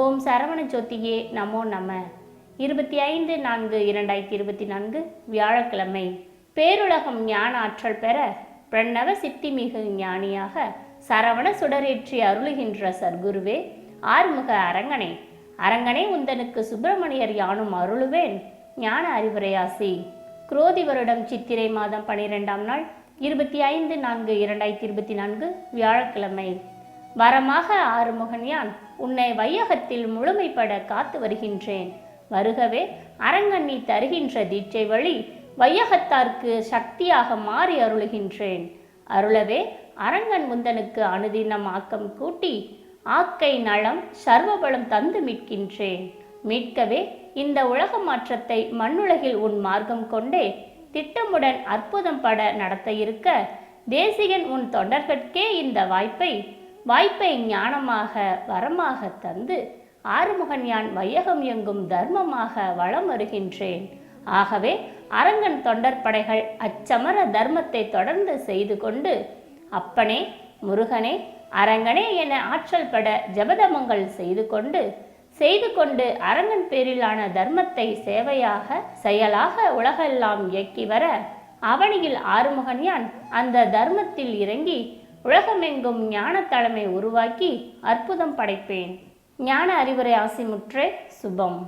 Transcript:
ஓம் சரவண ஜோதியே நமோ நம. இருபத்தி ஐந்து நான்கு இரண்டாயிரத்தி இருபத்தி நான்கு வியாழக்கிழமை. பேருலகம் ஞான ஆற்றல் பெற பிரணவ சித்திமிகு ஞானியாக சரவண சுடரேற்றி அருளுகின்ற சர்க்குருவே ஆறுமுக அரங்கனே. அரங்கனே உந்தனுக்கு சுப்பிரமணியர் யானும் அருளுவேன். ஞான அறிவுரையாசி. குரோதி வருடம் சித்திரை மாதம் பனிரெண்டாம் நாள் இருபத்தி ஐந்து நான்கு இரண்டாயிரத்தி இருபத்தி நான்கு வியாழக்கிழமை. வரமாக ஆறுமுகன்யான் உன்னை வையகத்தில் முழுமைப்பட காத்து வருகின்றேன். வருகவே அரங்கன் நீ தருகின்ற தீட்சை வழி வையகத்தார்க்கு சக்தியாக மாறி அருளுகின்றேன். அருளவே அரங்கன் முந்தனுக்கு அனுதினம் ஆக்கம் கூட்டி ஆக்கை நலம் சர்வபலம் தந்து மீட்கின்றேன். மீட்கவே இந்த உலக மாற்றத்தை மண்ணுலகில் உன் மார்க்கம் கொண்டே திட்டமுடன் அற்புதம் பட நடத்த இருக்க தேசிகன் உன் தொண்டர்கட்கே இந்த வாய்ப்பை வாய்ப்பை ஞானமாக வரமாக தந்து ஆறுமுகன் யான் வையகம் எங்கும் தர்மமாக வளம் வருகின்றேன். ஆகவே அரங்கன் தொண்டர் படைகள் அச்சமர தர்மத்தை தொடர்ந்து செய்து கொண்டு அப்பனே முருகனே அரங்கனே என ஆற்றல் பட ஜபதமங்கள் செய்து கொண்டு செய்து கொண்டு அரங்கன் பேரிலான தர்மத்தை சேவையாக செயலாக உலகெல்லாம் இயக்கி வர அவனியில் ஆறுமுகன் யான் அந்த தர்மத்தில் இறங்கி உலகமெங்கும் ஞான தலைமை உருவாக்கி அற்புதம் படைப்பேன். ஞான அறிவுரை ஆசிமுற்றே சுபம்.